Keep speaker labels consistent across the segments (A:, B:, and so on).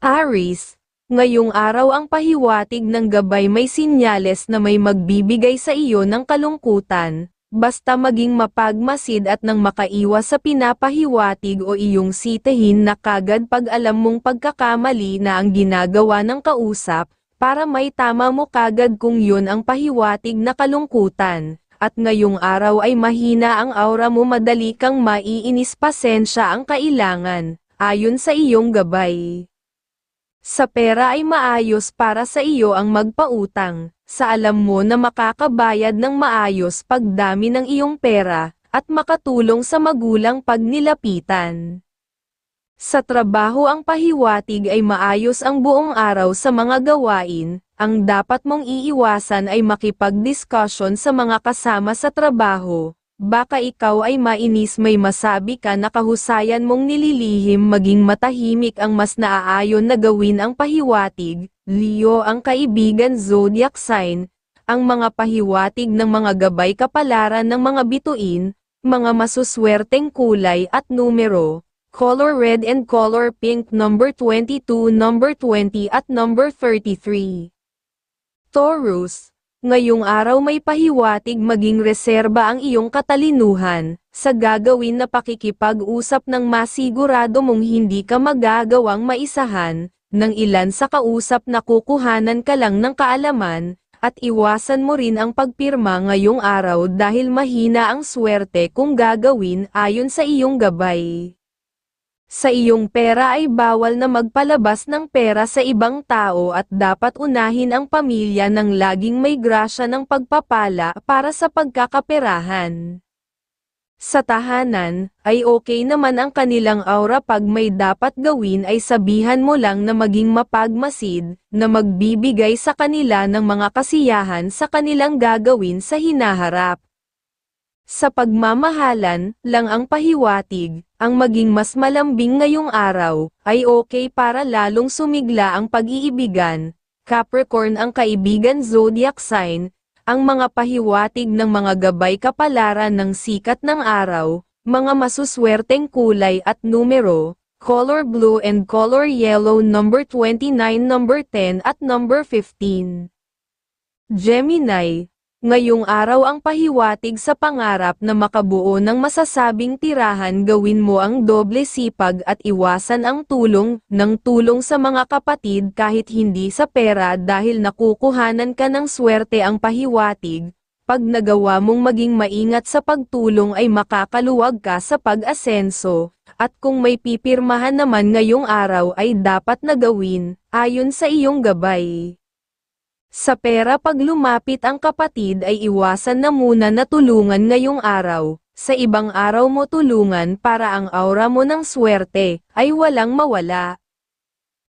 A: Aris, ngayong araw ang pahiwatig ng gabay may sinyales na may magbibigay sa iyo ng kalungkutan, basta maging mapagmasid at nang makaiwas sa pinapahiwatig o iyong sitahin na kagad pag alam mong pagkakamali na ang ginagawa ng kausap, para may tama mo kagad kung yun ang pahiwatig na kalungkutan. At ngayong araw ay mahina ang aura mo madali kang maiinis pasensya ang kailangan, ayon sa iyong gabay. Sa pera ay maayos para sa iyo ang magpautang, sa alam mo na makakabayad ng maayos pagdami ng iyong pera, at makatulong sa magulang pag nilapitan. Sa trabaho ang pahiwatig ay maayos ang buong araw sa mga gawain, ang dapat mong iiwasan ay makipag-discussion sa mga kasama sa trabaho, baka ikaw ay mainis may masabi ka na kahusayan mong nililihim maging matahimik ang mas naaayon na gawin ang pahiwatig, Leo ang kaibigan zodiac sign, ang mga pahiwatig ng mga gabay kapalaran ng mga bituin, mga masuswerteng kulay at numero, color red and color pink number 22, number 20 at number 33. Taurus, ngayong araw may pahiwatig maging reserba ang iyong katalinuhan, sa gagawin na pakikipag-usap ng masigurado mong hindi ka magagawang maisahan, ng ilan sa kausap na kukuhanan ka lang ng kaalaman, at iwasan mo rin ang pagpirma ngayong araw dahil mahina ang swerte kung gagawin ayon sa iyong gabay. Sa iyong pera ay bawal na magpalabas ng pera sa ibang tao at dapat unahin ang pamilya ng laging may grasya ng pagpapala para sa pagkakaperahan. Sa tahanan, ay okay naman ang kanilang aura pag may dapat gawin ay sabihan mo lang na maging mapagmasid, na magbibigay sa kanila ng mga kasiyahan sa kanilang gagawin sa hinaharap. Sa pagmamahalan, lang ang pahiwatig, ang maging mas malambing ngayong araw, ay okay para lalong sumigla ang pag-iibigan. Capricorn ang kaibigan zodiac sign, ang mga pahiwatig ng mga gabay kapalaran ng sikat ng araw, mga masuswerteng kulay at numero, color blue and color yellow number 29 number 10 at number 15. Gemini, Ngayong araw ang pahiwatig sa pangarap na makabuo ng masasabing tirahan gawin mo ang doble sipag at iwasan ang tulong ng tulong sa mga kapatid kahit hindi sa pera dahil nakukuhanan ka ng swerte ang pahiwatig. Pag nagawa mong maging maingat sa pagtulong ay makakaluwag ka sa pag-asenso, at kung may pipirmahan naman ngayong araw ay dapat na gawin, ayon sa iyong gabay. Sa pera pag lumapit ang kapatid ay iwasan na muna na tulungan ngayong araw, sa ibang araw mo tulungan para ang aura mo ng swerte, ay walang mawala.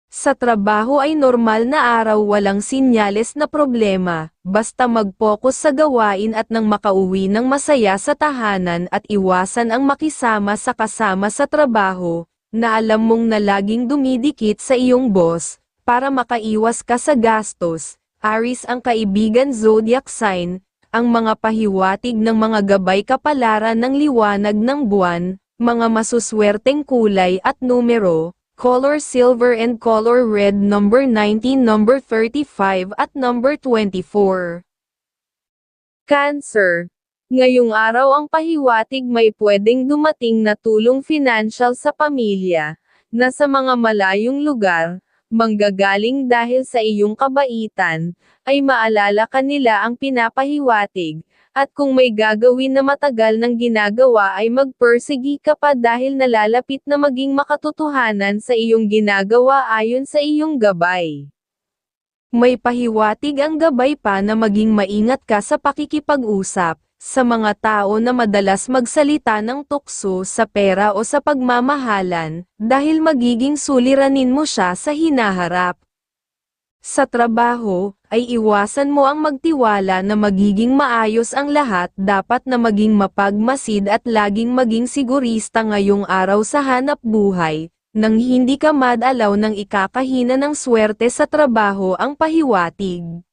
A: Sa trabaho ay normal na araw walang sinyales na problema, basta mag-focus sa gawain at nang makauwi ng masaya sa tahanan at iwasan ang makisama sa kasama sa trabaho, na alam mong na laging dumidikit sa iyong boss, para makaiwas ka sa gastos, Aris ang kaibigan zodiac sign, ang mga pahiwatig ng mga gabay kapalaran ng liwanag ng buwan, mga masuswerteng kulay at numero, color silver and color red number 19 number 35 at number 24. Cancer Ngayong araw ang pahiwatig may pwedeng dumating na tulong financial sa pamilya, na sa mga malayong lugar, manggagaling dahil sa iyong kabaitan, ay maalala ka nila ang pinapahiwatig, at kung may gagawin na matagal ng ginagawa ay magpersigi ka pa dahil nalalapit na maging makatotohanan sa iyong ginagawa ayon sa iyong gabay. May pahiwatig ang gabay pa na maging maingat ka sa pakikipag-usap, sa mga tao na madalas magsalita ng tukso sa pera o sa pagmamahalan, dahil magiging suliranin mo siya sa hinaharap. Sa trabaho, ay iwasan mo ang magtiwala na magiging maayos ang lahat dapat na maging mapagmasid at laging maging sigurista ngayong araw sa hanap buhay, nang hindi ka madalaw ng ikakahina ng swerte sa trabaho ang pahiwatig.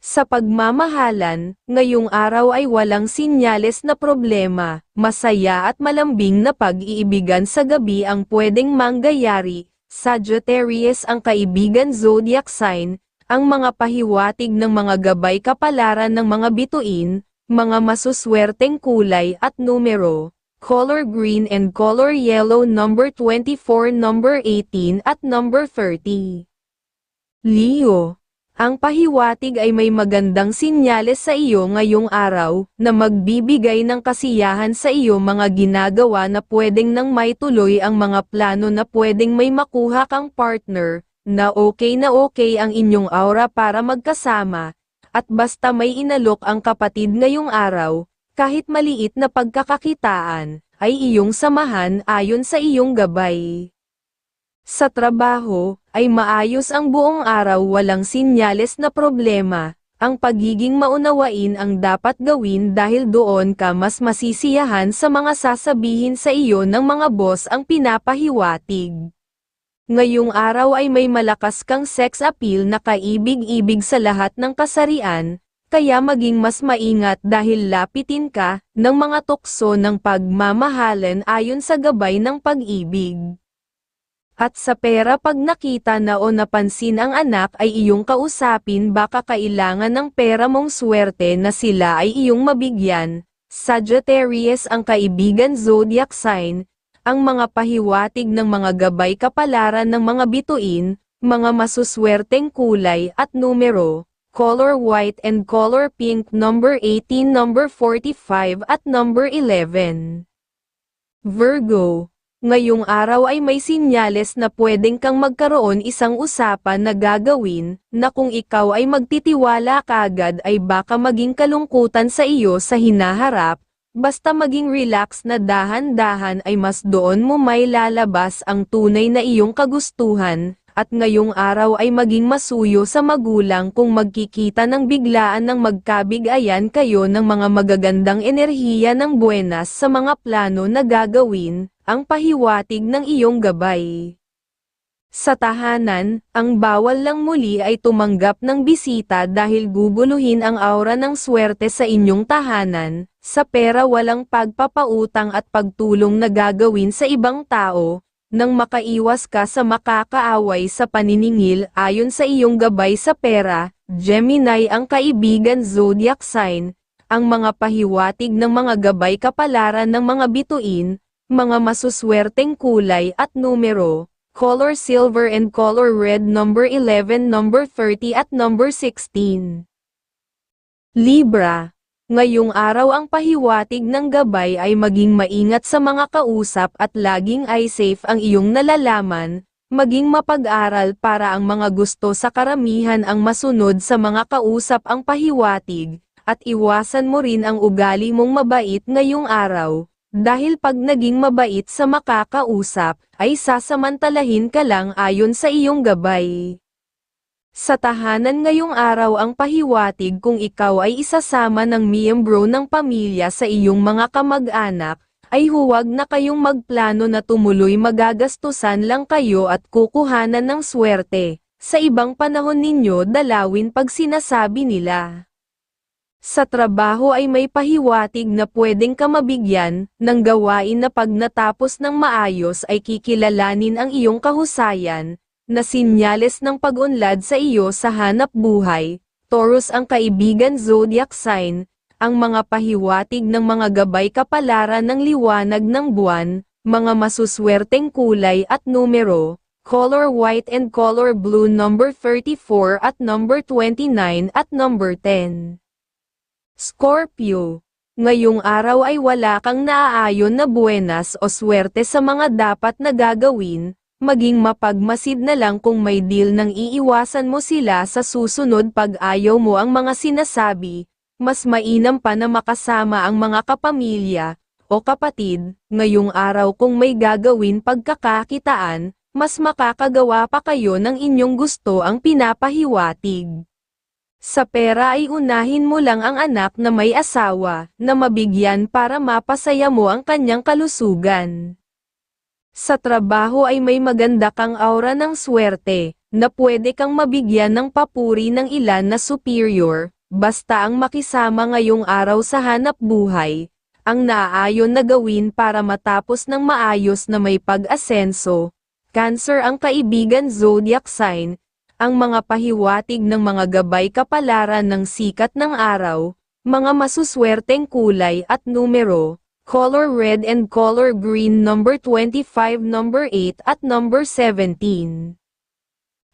A: Sa pagmamahalan, ngayong araw ay walang sinyales na problema, masaya at malambing na pag-iibigan sa gabi ang pwedeng manggayari, Sagittarius ang kaibigan zodiac sign, ang mga pahiwatig ng mga gabay kapalaran ng mga bituin, mga masuswerteng kulay at numero, color green and color yellow number 24 number 18 at number 30. Leo ang pahiwatig ay may magandang sinyales sa iyo ngayong araw, na magbibigay ng kasiyahan sa iyo mga ginagawa na pwedeng nang may tuloy ang mga plano na pwedeng may makuha kang partner, na okay na okay ang inyong aura para magkasama, at basta may inalok ang kapatid ngayong araw, kahit maliit na pagkakakitaan, ay iyong samahan ayon sa iyong gabay. Sa trabaho, ay maayos ang buong araw walang sinyales na problema. Ang pagiging maunawain ang dapat gawin dahil doon ka mas masisiyahan sa mga sasabihin sa iyo ng mga boss ang pinapahiwatig. Ngayong araw ay may malakas kang sex appeal na kaibig-ibig sa lahat ng kasarian, kaya maging mas maingat dahil lapitin ka ng mga tukso ng pagmamahalan ayon sa gabay ng pag-ibig. At sa pera pag nakita na o napansin ang anak ay iyong kausapin baka kailangan ng pera mong swerte na sila ay iyong mabigyan. Sagittarius ang kaibigan zodiac sign, ang mga pahiwatig ng mga gabay kapalaran ng mga bituin, mga masuswerteng kulay at numero, color white and color pink number 18 number 45 at number 11. Virgo Ngayong araw ay may sinyales na pwedeng kang magkaroon isang usapan na gagawin, na kung ikaw ay magtitiwala kagad ay baka maging kalungkutan sa iyo sa hinaharap, basta maging relax na dahan-dahan ay mas doon mo may lalabas ang tunay na iyong kagustuhan, at ngayong araw ay maging masuyo sa magulang kung magkikita ng biglaan ng magkabigayan kayo ng mga magagandang enerhiya ng buenas sa mga plano na gagawin, ang pahiwatig ng iyong gabay. Sa tahanan, ang bawal lang muli ay tumanggap ng bisita dahil guguluhin ang aura ng swerte sa inyong tahanan, sa pera walang pagpapautang at pagtulong na gagawin sa ibang tao, nang makaiwas ka sa makakaaway sa paniningil ayon sa iyong gabay sa pera, Gemini ang kaibigan zodiac sign, ang mga pahiwatig ng mga gabay kapalaran ng mga bituin, mga masuswerteng kulay at numero, color silver and color red number 11 number 30 at number 16. Libra Ngayong araw ang pahiwatig ng gabay ay maging maingat sa mga kausap at laging ay safe ang iyong nalalaman, maging mapag-aral para ang mga gusto sa karamihan ang masunod sa mga kausap ang pahiwatig, at iwasan mo rin ang ugali mong mabait ngayong araw, dahil pag naging mabait sa makakausap, ay sasamantalahin ka lang ayon sa iyong gabay. Sa tahanan ngayong araw ang pahiwatig kung ikaw ay isasama ng miyembro ng pamilya sa iyong mga kamag-anak, ay huwag na kayong magplano na tumuloy magagastusan lang kayo at kukuhanan ng swerte. Sa ibang panahon ninyo dalawin pag sinasabi nila. Sa trabaho ay may pahiwatig na pwedeng ka mabigyan ng gawain na pag natapos ng maayos ay kikilalanin ang iyong kahusayan, na sinyales ng pag-unlad sa iyo sa hanap buhay, Taurus ang kaibigan zodiac sign, ang mga pahiwatig ng mga gabay kapalaran ng liwanag ng buwan, mga masuswerteng kulay at numero, color white and color blue number 34 at number 29 at number 10. Scorpio Ngayong araw ay wala kang naaayon na buenas o swerte sa mga dapat na gagawin, maging mapagmasid na lang kung may deal nang iiwasan mo sila sa susunod pag ayaw mo ang mga sinasabi, mas mainam pa na makasama ang mga kapamilya, o kapatid, ngayong araw kung may gagawin pagkakakitaan, mas makakagawa pa kayo ng inyong gusto ang pinapahiwatig. Sa pera ay unahin mo lang ang anak na may asawa, na mabigyan para mapasaya mo ang kanyang kalusugan. Sa trabaho ay may maganda kang aura ng swerte, na pwede kang mabigyan ng papuri ng ilan na superior, basta ang makisama ngayong araw sa hanap buhay, ang naaayon na gawin para matapos ng maayos na may pag-asenso, Cancer ang kaibigan zodiac sign, ang mga pahiwatig ng mga gabay kapalaran ng sikat ng araw, mga masuswerteng kulay at numero, color red and color green number 25, number 8 at number 17.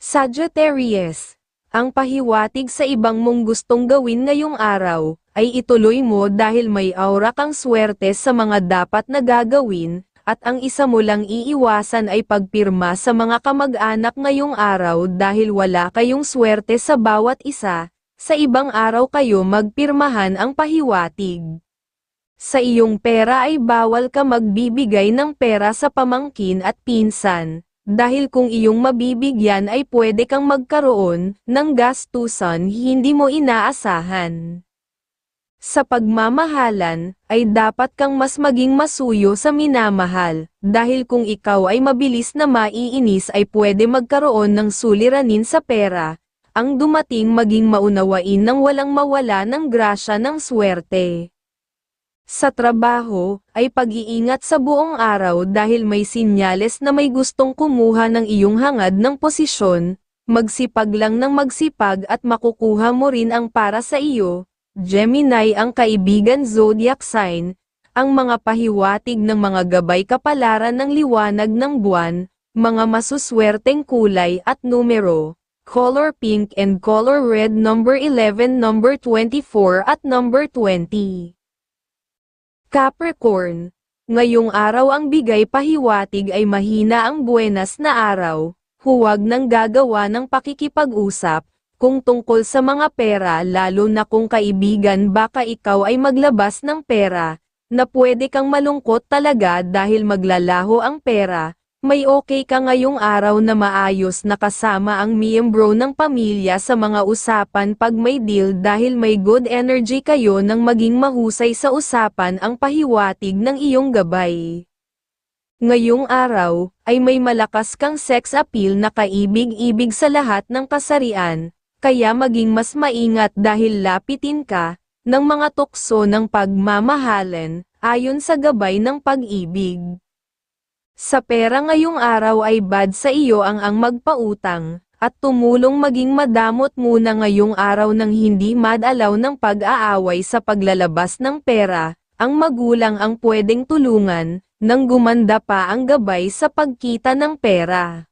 A: Sagittarius, ang pahiwatig sa ibang mong gustong gawin ngayong araw, ay ituloy mo dahil may aura kang swerte sa mga dapat na gagawin, at ang isa mo lang iiwasan ay pagpirma sa mga kamag-anak ngayong araw dahil wala kayong swerte sa bawat isa, sa ibang araw kayo magpirmahan ang pahiwatig. Sa iyong pera ay bawal ka magbibigay ng pera sa pamangkin at pinsan, dahil kung iyong mabibigyan ay pwede kang magkaroon ng gastusan hindi mo inaasahan. Sa pagmamahalan, ay dapat kang mas maging masuyo sa minamahal, dahil kung ikaw ay mabilis na maiinis ay pwede magkaroon ng suliranin sa pera, ang dumating maging maunawain ng walang mawala ng grasya ng swerte. Sa trabaho, ay pag-iingat sa buong araw dahil may sinyales na may gustong kumuha ng iyong hangad ng posisyon, magsipag lang ng magsipag at makukuha mo rin ang para sa iyo, Gemini ang kaibigan zodiac sign, ang mga pahiwatig ng mga gabay kapalaran ng liwanag ng buwan, mga masuswerteng kulay at numero, color pink and color red number 11 number 24 at number 20. Capricorn, ngayong araw ang bigay pahiwatig ay mahina ang buenas na araw, huwag nang gagawa ng pakikipag-usap, kung tungkol sa mga pera lalo na kung kaibigan baka ikaw ay maglabas ng pera, na pwede kang malungkot talaga dahil maglalaho ang pera, may okay ka ngayong araw na maayos na kasama ang miyembro ng pamilya sa mga usapan pag may deal dahil may good energy kayo nang maging mahusay sa usapan ang pahiwatig ng iyong gabay. Ngayong araw, ay may malakas kang sex appeal na kaibig-ibig sa lahat ng kasarian, kaya maging mas maingat dahil lapitin ka, ng mga tukso ng pagmamahalan, ayon sa gabay ng pag-ibig. Sa pera ngayong araw ay bad sa iyo ang ang magpautang, at tumulong maging madamot muna ngayong araw ng hindi madalaw ng pag-aaway sa paglalabas ng pera, ang magulang ang pwedeng tulungan, nang gumanda pa ang gabay sa pagkita ng pera.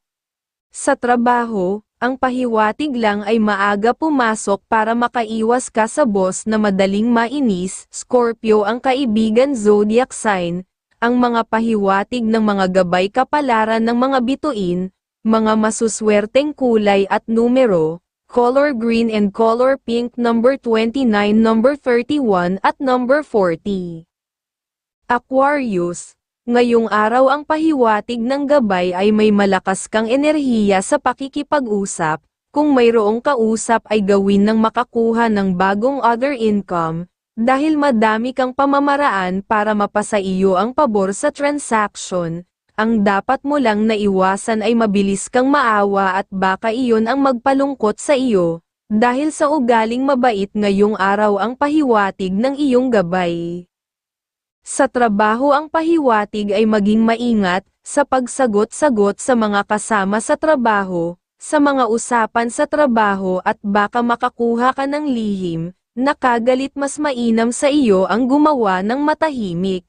A: Sa trabaho, ang pahiwatig lang ay maaga pumasok para makaiwas ka sa boss na madaling mainis, Scorpio ang kaibigan zodiac sign, ang mga pahiwatig ng mga gabay kapalaran ng mga bituin, mga masuswerteng kulay at numero, color green and color pink number 29 number 31 at number 40. Aquarius, ngayong araw ang pahiwatig ng gabay ay may malakas kang enerhiya sa pakikipag-usap, kung mayroong kausap ay gawin ng makakuha ng bagong other income, dahil madami kang pamamaraan para mapasa iyo ang pabor sa transaction, ang dapat mo lang naiwasan ay mabilis kang maawa at baka iyon ang magpalungkot sa iyo, dahil sa ugaling mabait ngayong araw ang pahiwatig ng iyong gabay. Sa trabaho ang pahiwatig ay maging maingat, sa pagsagot-sagot sa mga kasama sa trabaho, sa mga usapan sa trabaho at baka makakuha ka ng lihim, nakagalit mas mainam sa iyo ang gumawa ng matahimik.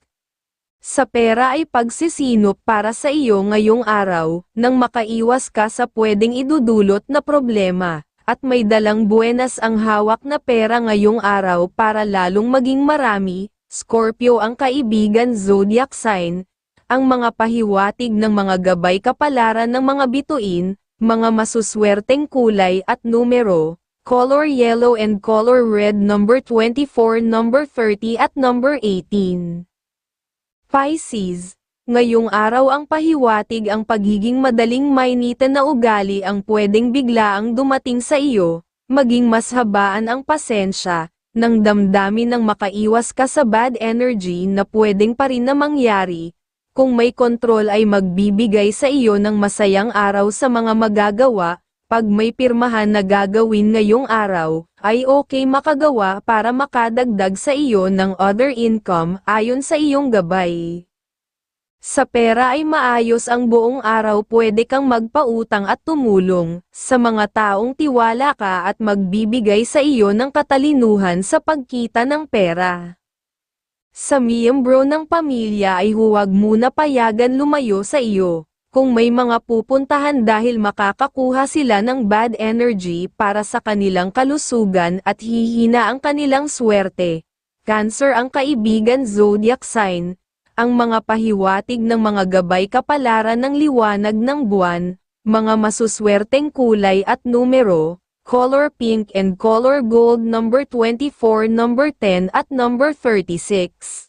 A: Sa pera ay pagsisinop para sa iyo ngayong araw, nang makaiwas ka sa pwedeng idudulot na problema, at may dalang buenas ang hawak na pera ngayong araw para lalong maging marami, Scorpio ang kaibigan zodiac sign, ang mga pahiwatig ng mga gabay kapalaran ng mga bituin, mga masuswerteng kulay at numero, color yellow and color red number 24, number 30 at number 18. Pisces, ngayong araw ang pahiwatig ang pagiging madaling mainitan na ugali ang pwedeng biglaang dumating sa iyo, maging mas habaan ang pasensya, nang damdamin ng makaiwas ka sa bad energy na pwedeng pa rin na mangyari, kung may kontrol ay magbibigay sa iyo ng masayang araw sa mga magagawa, pag may pirmahan na gagawin ngayong araw, ay okay makagawa para makadagdag sa iyo ng other income ayon sa iyong gabay. Sa pera ay maayos ang buong araw pwede kang magpautang at tumulong sa mga taong tiwala ka at magbibigay sa iyo ng katalinuhan sa pagkita ng pera. Sa miyembro ng pamilya ay huwag muna payagan lumayo sa iyo, kung may mga pupuntahan dahil makakakuha sila ng bad energy para sa kanilang kalusugan at hihina ang kanilang swerte. Cancer ang kaibigan zodiac sign, ang mga pahiwatig ng mga gabay kapalaran ng liwanag ng buwan, mga masuswerteng kulay at numero, color pink and color gold number 24, number 10 at number 36.